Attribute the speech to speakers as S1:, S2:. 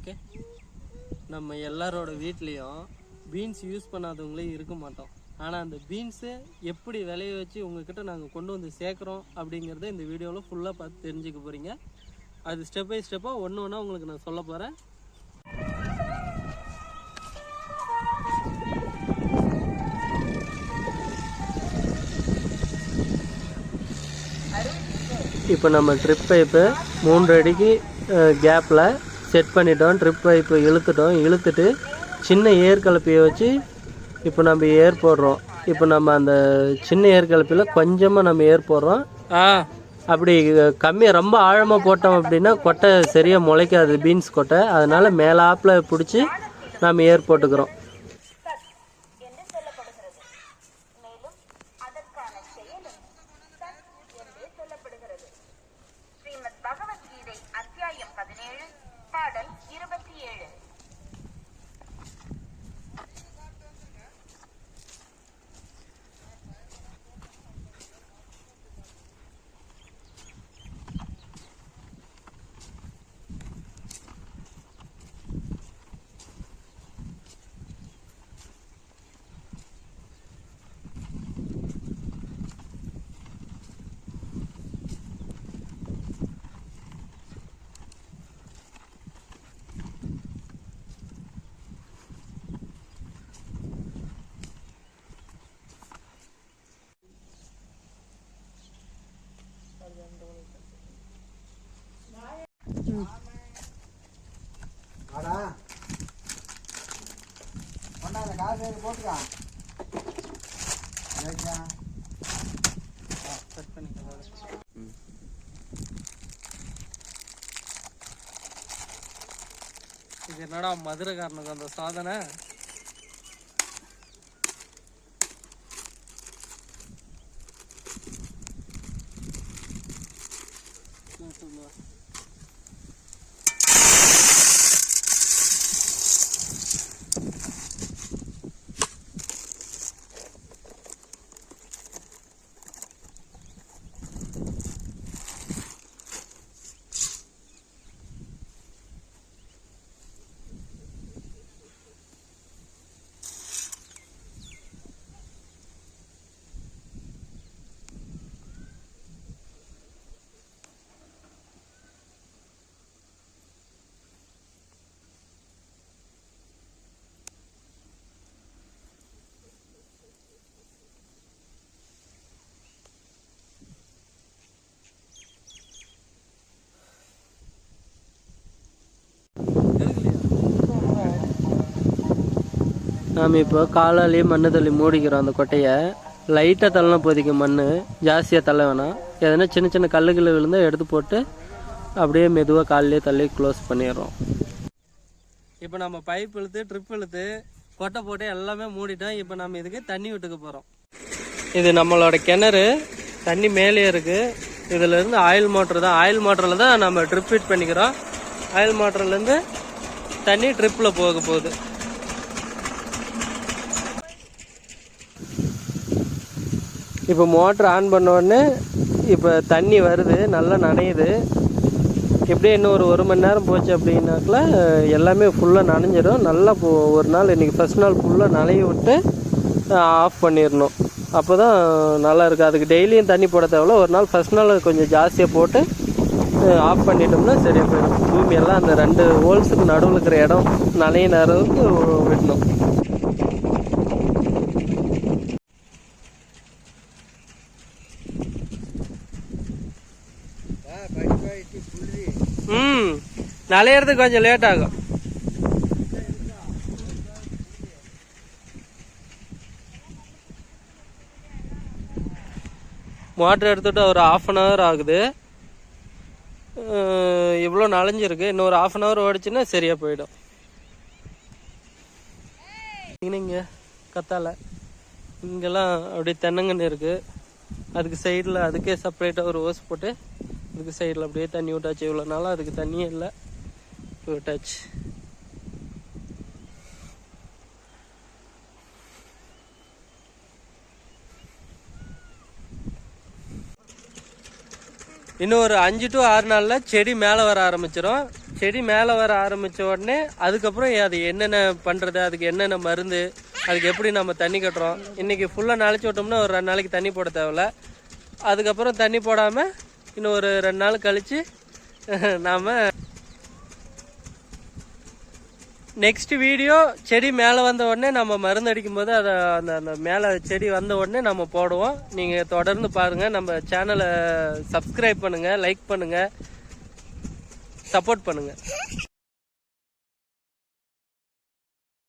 S1: Okay? நம்ம எல்லாரோட வீட்லேயும் பீன்ஸ் யூஸ் பண்ணாதவங்களே இருக்க மாட்டோம். ஆனால் அந்த பீன்ஸு எப்படி விளைய வச்சு உங்ககிட்ட நாங்கள் கொண்டு வந்து சேர்க்குறோம் அப்படிங்கிறத இந்த வீடியோவில் ஃபுல்லாக பார்த்து தெரிஞ்சுக்க போகிறீங்க அது ஸ்டெப் பை ஸ்டெப்பாக ஒன்று ஒன்றா உங்களுக்கு நான் சொல்ல போகிறேன் இப்போ நம்ம ட்ரிப் பைப்பு மூன்று அடிக்கு கேப்பில் செட் பண்ணிட்டோம். ட்ரிப் பைப்பு இழுத்துட்டோம். இழுத்துட்டு சின்ன ஏர் கலப்பையை வச்சு இப்போ நம்ம ஏர் போடுறோம். இப்போ நம்ம அந்த சின்ன ஏர் கலப்பையில் கொஞ்சமாக நம்ம ஏர் போடுறோம். அப்படி கம்மியாக ரொம்ப ஆழமாக போட்டோம் அப்படின்னா கொட்டை சரியாக முளைக்காது பீன்ஸ் கொட்டை. அதனால மேலாப்பில் பிடிச்சி நம்ம ஏர் போட்டுக்கிறோம்.
S2: என்று சொல்லப்படுகிறது. மேலும் அதற்கான செயலும் பாடல் இருபத்தி ஏழு.
S3: வாடா. கொண்டாந்த காசு எடுத்து போட்டுக்கா.
S1: கட் பண்ணிக்கலாம் இது என்னடா மதுரைக்காரனுக்கு அந்த சாதனை? நாம் இப்போ காலாலேயே மண்ணு தள்ளி மூடிக்கிறோம் அந்த கொட்டையை. லைட்டாக தள்ளனா போதிக்கு மண் ஜாஸ்தியாக தள்ள வேணாம். எதனா சின்ன சின்ன கல்லுகள் விழுந்தால் எடுத்து போட்டு அப்படியே மெதுவாக காலிலே தள்ளி க்ளோஸ் பண்ணிடுறோம். இப்போ நம்ம பைப் இழுத்து ட்ரிப் இழுத்து கொட்டை போட்டு எல்லாமே மூடிட்டோம். இப்போ நம்ம இதுக்கு தண்ணி விட்டுக்க போகிறோம் இது நம்மளோட கிணறு. தண்ணி மேலே இருக்குது இதுலேருந்து ஆயில் மோட்டர் தான். ஆயில் மோட்டரில் தான் நம்ம ட்ரிப் ஃபிட் பண்ணிக்கிறோம். ஆயில் மோட்டர்லேருந்து தண்ணி ட்ரிப்பில் போக போகுது. இப்போ மோட்ரு ஆன் பண்ண உடனே இப்போ தண்ணி வருது நல்லா நனையுது. எப்படியும் இன்னும் ஒரு ஒரு மணி நேரம் போச்சு அப்படின்னாக்கல எல்லாமே ஃபுல்லாக நனைஞ்சிடும் நல்லா போ ஒரு நாள் இன்றைக்கி ஃபஸ்ட் நாள் ஃபுல்லாக நனைய விட்டு ஆஃப் பண்ணிடணும் அப்போ தான் நல்லா இருக்குது அதுக்கு டெய்லியும் தண்ணி போட தேவையில்ல. ஒரு நாள் ஃபஸ்ட் நாள் கொஞ்சம் ஜாஸ்தியாக போட்டு ஆஃப் பண்ணிட்டோம்னா சரியாக போயிடும். பூமி எல்லாம் அந்த ரெண்டு ஹோல்ஸுக்கு நடுவில் இருக்கிற இடம் நனைய நேரத்துக்கு விடணும். ம் நலையிறதுக்கு கொஞ்சம் லேட் ஆகும். மோட்டர் எடுத்துகிட்டு ஒரு ஆஃப் அன் ஹவர் ஆகுது. இவ்வளோ நனைஞ்சிருக்கு இன்னும் ஒரு ஆஃப் அன் ஹவர் ஓடிச்சுன்னா சரியாக போயிடும். இங்கே கத்தால. இங்கெல்லாம் அப்படியே தென்னங்கன்று இருக்குது அதுக்கு சைடில் அதுக்கே செப்பரேட்டாக ஒரு ஓஸ் போட்டு இதுக்கு சைடில் அப்படியே தண்ணி விட்டாச்சு. இவ்வளோ அதுக்கு தண்ணியே இல்லை. விட்டாச்சு. இன்னும் ஒரு அஞ்சு டு ஆறு நாளில் செடி மேலே வர ஆரம்பிச்சிடும் செடி மேலே வர ஆரம்பித்த உடனே அதுக்கப்புறம் அது என்னென்ன பண்ணுறது அதுக்கு என்னென்ன மருந்து அதுக்கு எப்படி நம்ம தண்ணி கட்டுறோம். இன்றைக்கி ஃபுல்லாக நனைச்சி விட்டோம்னா ஒரு ரெண்டு நாளைக்கு தண்ணி போட தேவையில்ல. அதுக்கப்புறம் தண்ணி போடாமல் இன்னும் ஒரு ரெண்டு நாள் கழித்து நாம் நெக்ஸ்ட் வீடியோ செடி மேலே வந்த உடனே நம்ம மருந்து அடிக்கும் போது அதை அந்த அந்த மேலே செடி வந்த உடனே நம்ம போடுவோம். நீங்கள் தொடர்ந்து பாருங்கள் நம்ம சேனலை சப்ஸ்கிரைப் பண்ணுங்கள் லைக் பண்ணுங்கள் சப்போர்ட் பண்ணுங்கள்